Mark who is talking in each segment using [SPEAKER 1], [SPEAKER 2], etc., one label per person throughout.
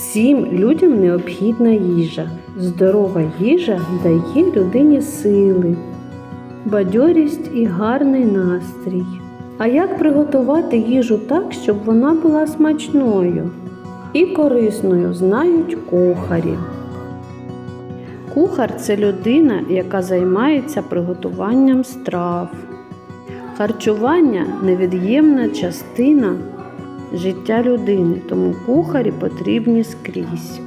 [SPEAKER 1] Всім людям необхідна їжа. Здорова їжа дає людині сили, бадьорість і гарний настрій. А як приготувати їжу так, щоб вона була смачною і корисною, знають кухарі. Кухар це людина, яка займається приготуванням страв. Харчування невід'ємна частина життя людини, тому кухарі потрібні скрізь.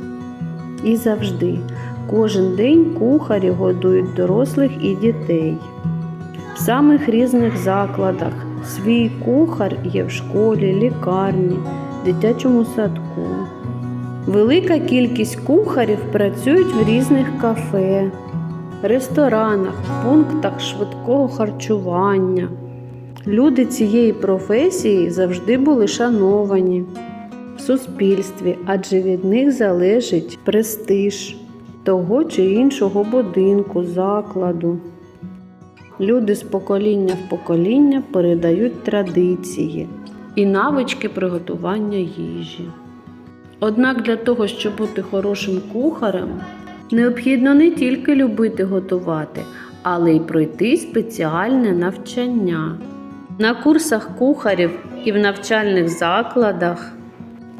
[SPEAKER 1] І завжди, кожен день кухарі годують дорослих і дітей. В самих різних закладах свій кухар є в школі, лікарні, дитячому садку. Велика кількість кухарів працюють в різних кафе, ресторанах, пунктах швидкого харчування. Люди цієї професії завжди були шановані в суспільстві, адже від них залежить престиж того чи іншого будинку, закладу. Люди з покоління в покоління передають традиції і навички приготування їжі. Однак для того, щоб бути хорошим кухарем, необхідно не тільки любити готувати, але й пройти спеціальне навчання. На курсах кухарів і в навчальних закладах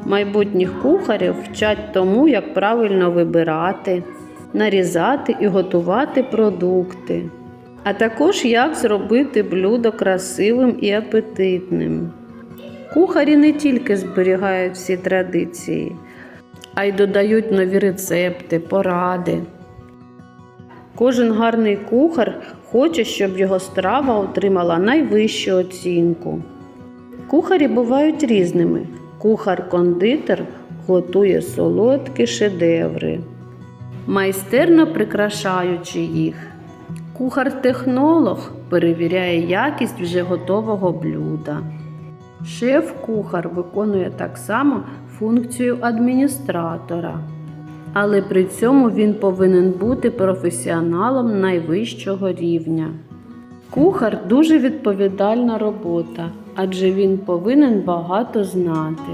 [SPEAKER 1] майбутніх кухарів вчать тому, як правильно вибирати, нарізати і готувати продукти, а також як зробити блюдо красивим і апетитним. Кухарі не тільки зберігають всі традиції, а й додають нові рецепти, поради. Кожен гарний кухар хоче, щоб його страва отримала найвищу оцінку. Кухарі бувають різними. Кухар-кондитер готує солодкі шедеври, майстерно прикрашаючи їх. Кухар-технолог перевіряє якість вже готового блюда. Шеф-кухар виконує так само функцію адміністратора, але при цьому він повинен бути професіоналом найвищого рівня. Кухар дуже відповідальна робота, адже він повинен багато знати,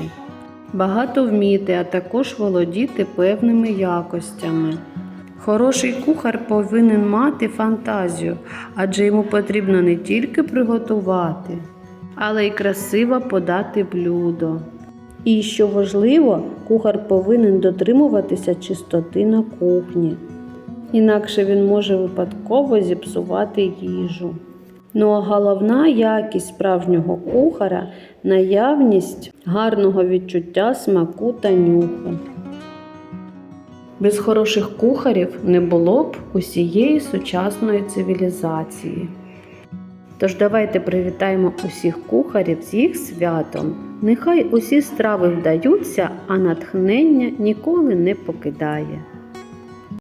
[SPEAKER 1] багато вміти, а також володіти певними якостями. Хороший кухар повинен мати фантазію, адже йому потрібно не тільки приготувати, але й красиво подати блюдо. І що важливо, кухар повинен дотримуватися чистоти на кухні, інакше він може випадково зіпсувати їжу. Ну а головна якість справжнього кухара наявність гарного відчуття смаку та нюху. Без хороших кухарів не було б усієї сучасної цивілізації. Тож давайте привітаємо усіх кухарів з їх святом. Нехай усі страви вдаються, а натхнення ніколи не покидає.